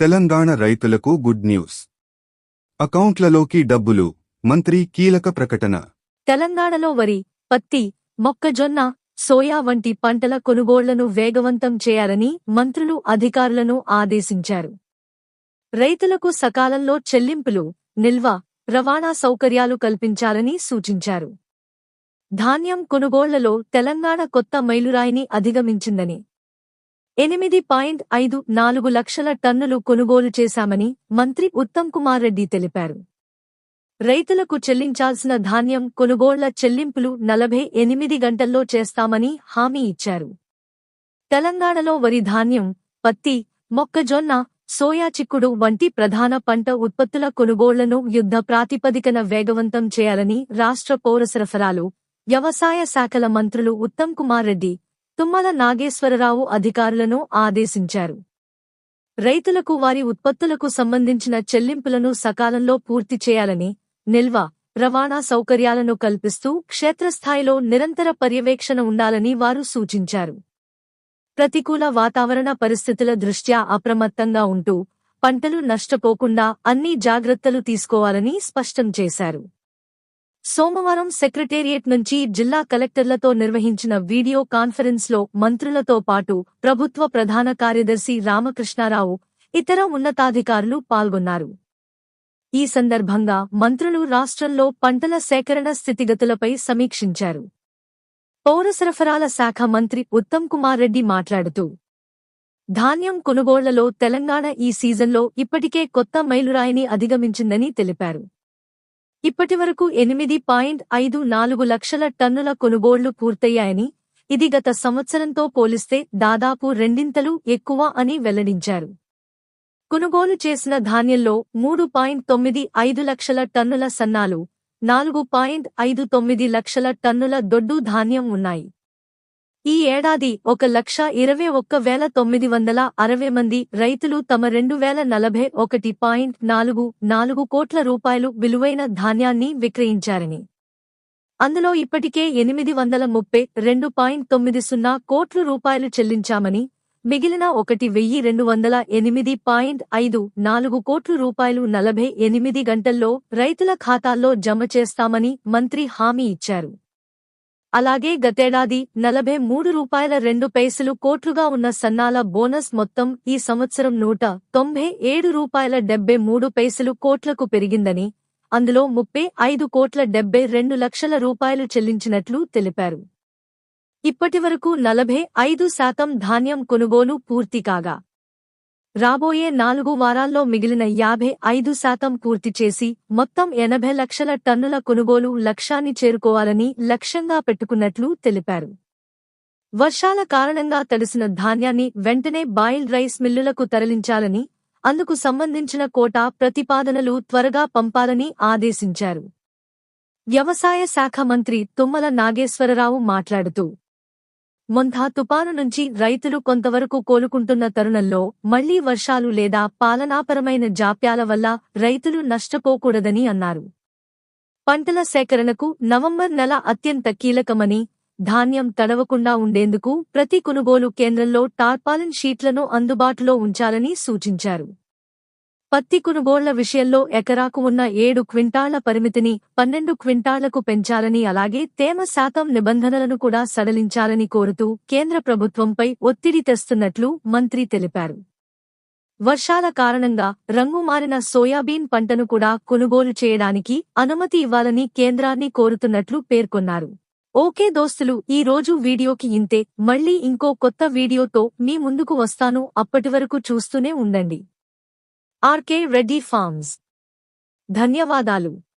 తెలంగాణ రైతులకు good news. అకౌంట్లలోకి డబ్బులు మంత్రి కీలక ప్రకటన. తెలంగాణలో వరి పత్తి మొక్కజొన్న సోయా వంటి పంటల కొనుగోళ్ళను వేగవంతం చేయాలని మంత్రులు అధికారులను ఆదేశించారు. రైతులకు సకాలంలో చెల్లింపులు నిల్వ రవాణా సౌకర్యాలు కల్పించాలని సూచించారు. ధాన్యం కొనుగోళ్ళలో తెలంగాణ కొత్త మైలురాయిని అధిగమించిందని ఎనిమిది పాయింట్ ఐదు నాలుగు లక్షల టన్నులు కొనుగోలు చేశామని మంత్రి ఉత్తమ్ కుమార్ రెడ్డి తెలిపారు. రైతులకు చెల్లించాల్సిన ధాన్యం కొనుగోళ్ళ చెల్లింపులు నలభై ఎనిమిది గంటల్లో చేస్తామని హామీ ఇచ్చారు. తెలంగాణలో వరి ధాన్యం పత్తి మొక్కజొన్న సోయా చిక్కుడు వంటి ప్రధాన పంట ఉత్పత్తుల కొనుగోళ్ళను యుద్ధ ప్రాతిపదికన వేగవంతం చేయాలని రాష్ట్ర పౌర సరఫరాలు వ్యవసాయ శాఖల మంత్రులు ఉత్తమ్ కుమార్ రెడ్డి తుమ్మల నాగేశ్వరరావు అధికారులను ఆదేశించారు. రైతులకు వారి ఉత్పత్తులకు సంబంధించిన చెల్లింపులను సకాలంలో పూర్తి చేయాలని నిల్వ రవాణా సౌకర్యాలను కల్పిస్తూ క్షేత్రస్థాయిలో నిరంతర పర్యవేక్షణ ఉండాలని వారు సూచించారు. ప్రతికూల వాతావరణ పరిస్థితుల దృష్ట్యా అప్రమత్తంగా ఉంటూ పంటలు నష్టపోకుండా అన్ని జాగ్రత్తలు తీసుకోవాలని స్పష్టం చేశారు. సోమవారం సెక్రటేరియట్ నుంచి జిల్లా కలెక్టర్లతో నిర్వహించిన వీడియో కాన్ఫరెన్స్లో మంత్రులతో పాటు ప్రభుత్వ ప్రధాన కార్యదర్శి రామకృష్ణారావు ఇతర ఉన్నతాధికారులు పాల్గొన్నారు. ఈ సందర్భంగా మంత్రులు రాష్ట్రంలో పంటల సేకరణ స్థితిగతులపై సమీక్షించారు. పౌర సరఫరాల శాఖ మంత్రి ఉత్తమ్ కుమార్ రెడ్డి మాట్లాడుతూ ధాన్యం కొనుగోళ్ళలో తెలంగాణ ఈ సీజన్లో ఇప్పటికే కొత్త మైలురాయిని అధిగమించిందని తెలిపారు. ఇప్పటివరకు ఎనిమిది పాయింట్ ఐదు నాలుగు లక్షల టన్నుల కొనుగోళ్ళు పూర్తయ్యాయని ఇది గత సంవత్సరంతో పోలిస్తే దాదాపు రెండింతలు ఎక్కువ అని వెల్లడించారు. కొనుగోలు చేసిన ధాన్యంలో మూడు పాయింట్ తొమ్మిది ఐదు లక్షల టన్నుల సన్నాలు నాలుగు పాయింట్ ఐదు తొమ్మిది లక్షల టన్నుల దొడ్డు ధాన్యం ఉన్నాయి. ఈ ఏడాది ఒక లక్ష ఇరవై ఒక్క వేల తొమ్మిది వందల అరవై మంది రైతులు తమ రెండు వేల నలభై ఒకటి పాయింట్ నాలుగు నాలుగు కోట్ల రూపాయలు విలువైన ధాన్యాన్ని విక్రయించారని. అందులో ఇప్పటికే ఎనిమిది వందల ముప్పై రెండు పాయింట్ తొమ్మిది సున్నా కోట్ల రూపాయలు చెల్లించామని మిగిలిన ఒకటి వెయ్యి రెండు వందల ఎనిమిది పాయింట్ ఐదు నాలుగు కోట్ల రూపాయలు నలభై ఎనిమిది గంటల్లో రైతుల ఖాతాల్లో జమ చేస్తామని మంత్రి హామీ ఇచ్చారు. అలాగే గతేడాది నలభై మూడు రూపాయల రెండు పైసలు కోట్లుగా ఉన్న సన్నాల బోనస్ మొత్తం ఈ సంవత్సరం నూట తొంభై ఏడు రూపాయల డెబ్బై మూడు పైసలు కోట్లకు పెరిగిందని అందులో ముప్పై ఐదు కోట్ల డెబ్బై రెండు లక్షల రూపాయలు చెల్లించినట్లు తెలిపారు. ఇప్పటివరకు నలభై ఐదు శాతం ధాన్యం కొనుగోలు పూర్తి కాగా రాబోయే నాలుగు వారాల్లో మిగిలిన యాభై ఐదు శాతం పూర్తి చేసి మొత్తం ఎనభై లక్షల టన్నుల కొనుగోలు లక్ష్యాన్ని చేరుకోవాలని లక్ష్యంగా పెట్టుకున్నట్లు తెలిపారు. వర్షాల కారణంగా తడిసిన ధాన్యాన్ని వెంటనే బాయిల్డ్ రైస్ మిల్లులకు తరలించాలని అందుకు సంబంధించిన కోటా ప్రతిపాదనలు త్వరగా పంపాలని ఆదేశించారు. వ్యవసాయ శాఖ మంత్రి తుమ్మల నాగేశ్వరరావు మాట్లాడుతూ మొంథా తుపాను నుంచి రైతులు కొంతవరకు కోలుకుంటున్న తరుణంలో మళ్ళీ వర్షాలు లేదా పాలనాపరమైన జాప్యాల వల్ల రైతులు నష్టపోకూడదని అన్నారు. పంటల సేకరణకు నవంబర్ నెల అత్యంత కీలకమని ధాన్యం తడవకుండా ఉండేందుకు ప్రతి కొనుగోలు కేంద్రంలో టార్పాలిన్ షీట్లను అందుబాటులో ఉంచాలని సూచించారు. పత్తి కొనుగోళ్ళ విషయంలో ఎకరాకు ఉన్న ఏడు క్వింటాళ్ళ పరిమితిని పన్నెండు క్వింటాళ్ళకు పెంచాలని అలాగే తేమ శాతం నిబంధనలను కూడా సడలించాలని కోరుతూ కేంద్ర ప్రభుత్వంపై ఒత్తిడి తెస్తున్నట్లు మంత్రి తెలిపారు. వర్షాల కారణంగా రంగు మారిన సోయాబీన్ పంటను కూడా కొనుగోలు చేయడానికి అనుమతి ఇవ్వాలని కేంద్రాన్ని కోరుతున్నట్లు పేర్కొన్నారు. ఓకే దోస్తులు ఈ రోజు వీడియోకి ఇంతే. మళ్ళీ ఇంకో కొత్త వీడియోతో మీ ముందుకు వస్తాను. అప్పటివరకు చూస్తూనే ఉండండి. RK Reddy farms. ధన్యవాదాలు.